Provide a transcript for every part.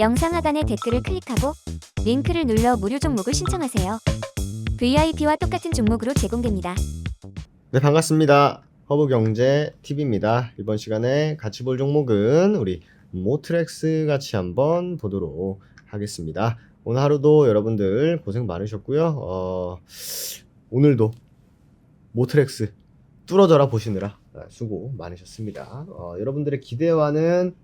영상 하단의 댓글을 클릭하고 링크를 눌러 무료 종목을 신청하세요. VIP와 똑같은 종목으로 제공됩니다. 네, 반갑습니다. 허브경제 TV입니다. 이번 시간에 같이 볼 종목은 우리 모트렉스 같이 한번 보도록 하겠습니다. 오늘 하루도 여러분들 고생 많으셨고요. 어, 오늘도 모트렉스 뚫어져라 보시느라 수고 많으셨습니다. 어, 여러분들의 기대와는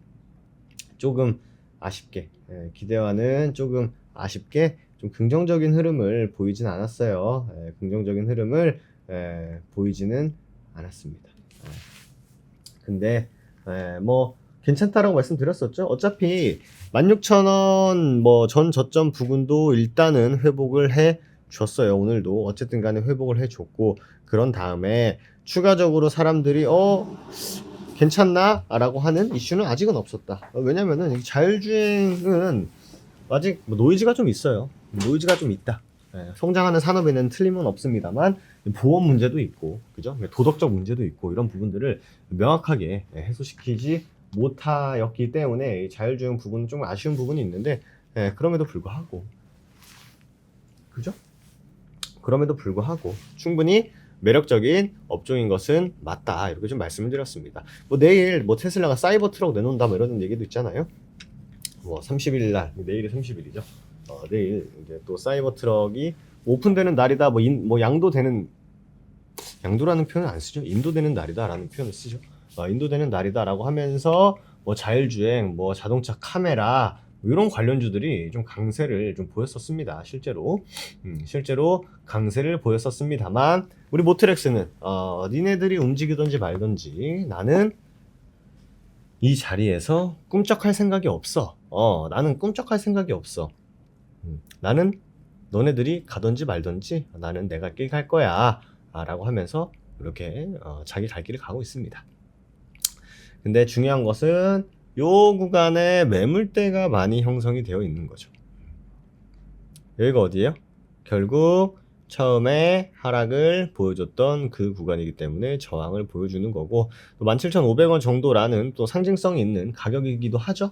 조금 아쉽게, 예, 기대와는 조금 아쉽게 좀 긍정적인 흐름을 보이진 않았어요. 예, 긍정적인 흐름을 예, 보이지는 않았습니다. 예. 근데 예, 뭐 괜찮다라고 말씀드렸었죠. 어차피 16,000원 뭐 전 저점 부근도 일단은 회복을 해 줬어요. 오늘도 어쨌든 간에 회복을 해 줬고 그런 다음에 추가적으로 사람들이 어 괜찮나? 라고 하는 이슈는 아직은 없었다. 어, 왜냐면은 이 자율주행은 아직 뭐 노이즈가 좀 있어요. 노이즈가 좀 있다. 예, 성장하는 산업에는 틀림은 없습니다만 보험 문제도 있고 그죠 도덕적 문제도 있고 이런 부분들을 명확하게 예, 해소시키지 못하였기 때문에 이 자율주행 부분은 좀 아쉬운 부분이 있는데 예, 그럼에도 불구하고 그죠 그럼에도 불구하고 충분히 매력적인 업종인 것은 맞다. 이렇게 좀 말씀을 드렸습니다. 뭐 내일 뭐 테슬라가 사이버 트럭 내놓는다 뭐 이런 얘기도 있잖아요. 뭐 30일 날 내일이 30일이죠. 어, 내일 이제 또 사이버 트럭이 오픈되는 날이다. 뭐, 인, 뭐 양도되는 양도라는 표현을 안 쓰죠. 인도되는 날이다라는 표현을 쓰죠. 어, 인도되는 날이다라고 하면서 뭐 자율주행 뭐 자동차 카메라 뭐 이런 관련주들이 좀 강세를 좀 보였었습니다 실제로. 음, 실제로 강세를 보였었습니다만 우리 모트렉스는 어, 니네들이 움직이든지 말든지 나는 이 자리에서 꿈쩍할 생각이 없어. 어 나는 꿈쩍할 생각이 없어. 음, 나는 너네들이 가든지 말든지 나는 내가 길 갈 거야 아, 라고 하면서 이렇게 어, 자기 갈 길을 가고 있습니다. 근데 중요한 것은 요 구간에 매물대가 많이 형성이 되어 있는 거죠 여기가 어디예요? 결국 처음에 하락을 보여줬던 그 구간이기 때문에 저항을 보여주는 거고 또 17,500원 정도라는 또 상징성이 있는 가격이기도 하죠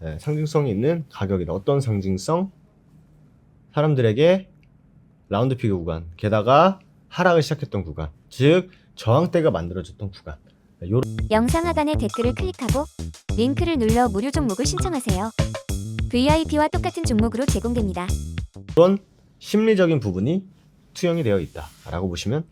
네, 상징성이 있는 가격이다 어떤 상징성? 사람들에게 라운드 피그 구간, 게다가 하락을 시작했던 구간, 즉 저항대가 만들어졌던 구간. 요 영상 하단의 댓글을 클릭하고 링크를 눌러 무료 종목을 신청하세요. VIP와 똑같은 종목으로 제공됩니다. 런 심리적인 부분이 투영이 되어 있다라고 보시면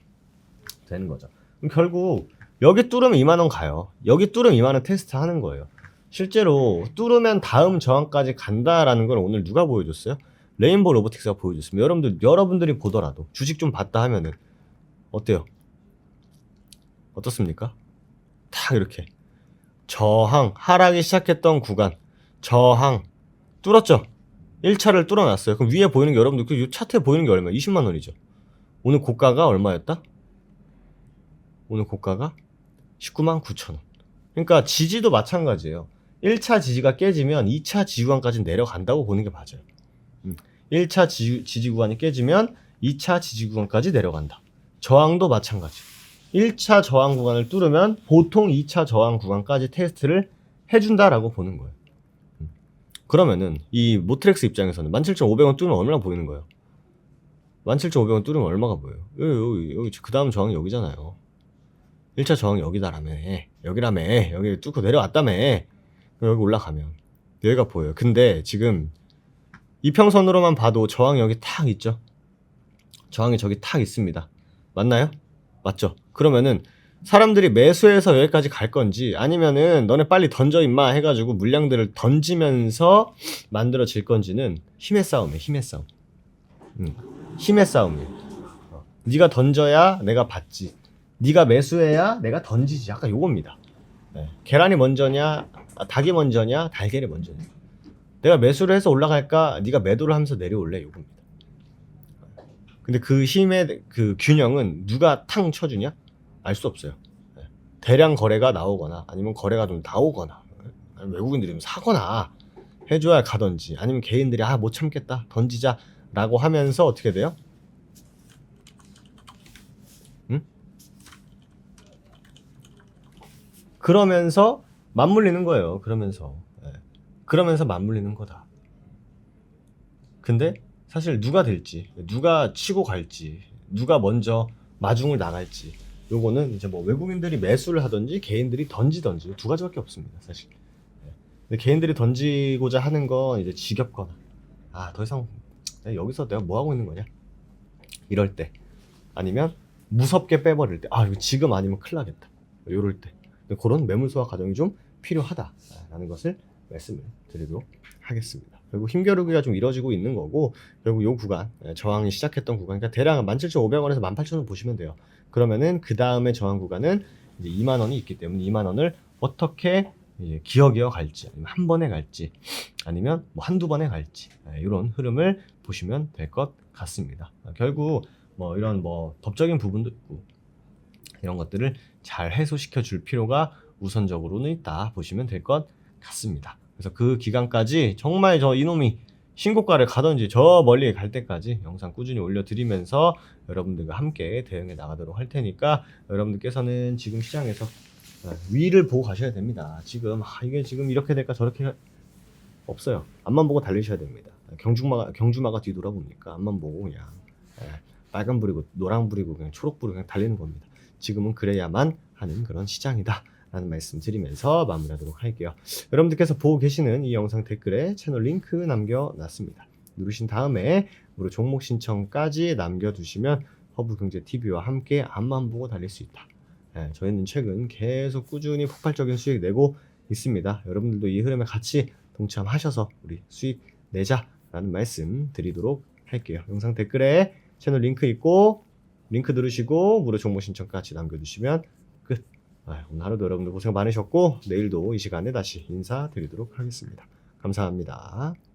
되는 거죠. 그럼 결국 여기 뚫으면 2만 원 가요. 여기 뚫으면 2만 원 테스트 하는 거예요. 실제로 뚫으면 다음 저항까지 간다라는 걸 오늘 누가 보여줬어요? 레인보우 로보틱스가 보여줬습니다. 여러분들 여러분들이 보더라도 주식 좀 봤다 하면은 어때요? 어떻습니까? 딱 이렇게 저항 하락이 시작했던 구간 저항 뚫었죠. 1차를 뚫어놨어요. 그럼 위에 보이는 게 여러분들 그 차트에 보이는 게 얼마? 20만 원이죠. 오늘 고가가 얼마였다? 오늘 고가가 19만 9천 원. 그러니까 지지도 마찬가지예요. 1차 지지가 깨지면 2차 지지 구간까지 내려간다고 보는 게 맞아요. 1차 지, 지지 구간이 깨지면 2차 지지 구간까지 내려간다. 저항도 마찬가지. 1차 저항 구간을 뚫으면 보통 2차 저항 구간까지 테스트를 해준다라고 보는 거예요. 음. 그러면은 이 모트렉스 입장에서는 17,500원 뚫으면 얼마나 보이는 거예요? 17,500원 뚫으면 얼마가 보여요? 여기, 여기, 여기 그 다음 저항이 여기잖아요. 1차 저항이 여기다라며. 여기라며. 여기 뚫고 내려왔다며. 여기 올라가면. 여기가 보여요. 근데 지금 이평선으로만 봐도 저항이 여기 탁 있죠? 저항이 저기 탁 있습니다. 맞나요? 맞죠? 그러면은 사람들이 매수해서 여기까지 갈 건지 아니면은 너네 빨리 던져 임마 해가지고 물량들을 던지면서 만들어질 건지는 힘의 싸움이에요. 힘의 싸움. 음, 힘의 싸움이에요. 어, 네가 던져야 내가 받지. 네가 매수해야 내가 던지지. 약간 요겁니다. 네. 계란이 먼저냐, 아, 닭이 먼저냐, 달걀이 먼저냐. 내가 매수를 해서 올라갈까? 네가 매도를 하면서 내려올래? 요겁니다. 근데 그 힘의 그 균형은 누가 탕 쳐주냐? 알 수 없어요. 네. 대량 거래가 나오거나 아니면 거래가 좀 나오거나 외국인들이 좀 사거나 해줘야 가던지 아니면 개인들이 아 못 참겠다 던지자라고 하면서 어떻게 돼요? 응? 그러면서 맞물리는 거예요. 그러면서 예. 그러면서 맞물리는 거다. 근데 사실 누가 될지, 누가 치고 갈지, 누가 먼저 마중을 나갈지, 요거는 이제 뭐 외국인들이 매수를 하든지 개인들이 던지든지 두 가지밖에 없습니다, 사실. 예. 근데 개인들이 던지고자 하는 건 이제 지겹거나, 아, 더 이상 여기서 내가 뭐 하고 있는 거냐? 이럴 때. 아니면 무섭게 빼버릴 때, 아, 이거 지금 아니면 큰일 나겠다. 요럴 때. 그런 매물소화 과정이 좀 필요하다라는 것을 말씀을 드리도록 하겠습니다. 결국 힘겨루기가 좀 이뤄지고 있는 거고 결국 요 구간 예, 저항이 시작했던 구간 그러니까 대략 17,500원에서 18,000원 보시면 돼요. 그러면은 그 다음에 저항 구간은 이제 2만 원이 있기 때문에 2만 원을 어떻게 기어기어 갈지 아니면 한 번에 갈지 아니면 뭐 한두 번에 갈지 이런 흐름을 보시면 될 것 같습니다. 아, 결국 뭐 이런 뭐 법적인 부분도 있고 이런 것들을 잘 해소시켜 줄 필요가 우선적으로는 있다 보시면 될 것 같습니다. 그래서 그 기간까지 정말 저 이놈이 신고가를 가든지 저 멀리 갈 때까지 영상 꾸준히 올려드리면서 여러분들과 함께 대응해 나가도록 할 테니까 여러분들께서는 지금 시장에서 아, 위를 보고 가셔야 됩니다. 지금 아, 이게 지금 이렇게 될까 저렇게 할- 없어요. 앞만 보고 달리셔야 됩니다. 경주마가 경주마가 뒤돌아보니까 앞만 보고 그냥 예, 빨간 불이고 노랑 불이고 그냥 초록 불이고 그냥 달리는 겁니다. 지금은 그래야만 하는 그런 시장이다. 라는 말씀 드리면서 마무리하도록 할게요. 여러분들께서 보고 계시는 이 영상 댓글에 채널 링크 남겨놨습니다. 누르신 다음에 무료 종목 신청까지 남겨두시면 허브경제TV와 함께 앞만 보고 달릴 수 있다. 예, 저희는 최근 계속 꾸준히 폭발적인 수익 내고 있습니다. 여러분들도 이 흐름에 같이 동참하셔서 우리 수익 내자라는 말씀 드리도록 할게요. 영상 댓글에 채널 링크 있고 링크 누르시고 무료 정보 신청까지 남겨주시면 끝. 아, 오늘 하루도 여러분들 고생 많으셨고 내일도 이 시간에 다시 인사드리도록 하겠습니다. 감사합니다.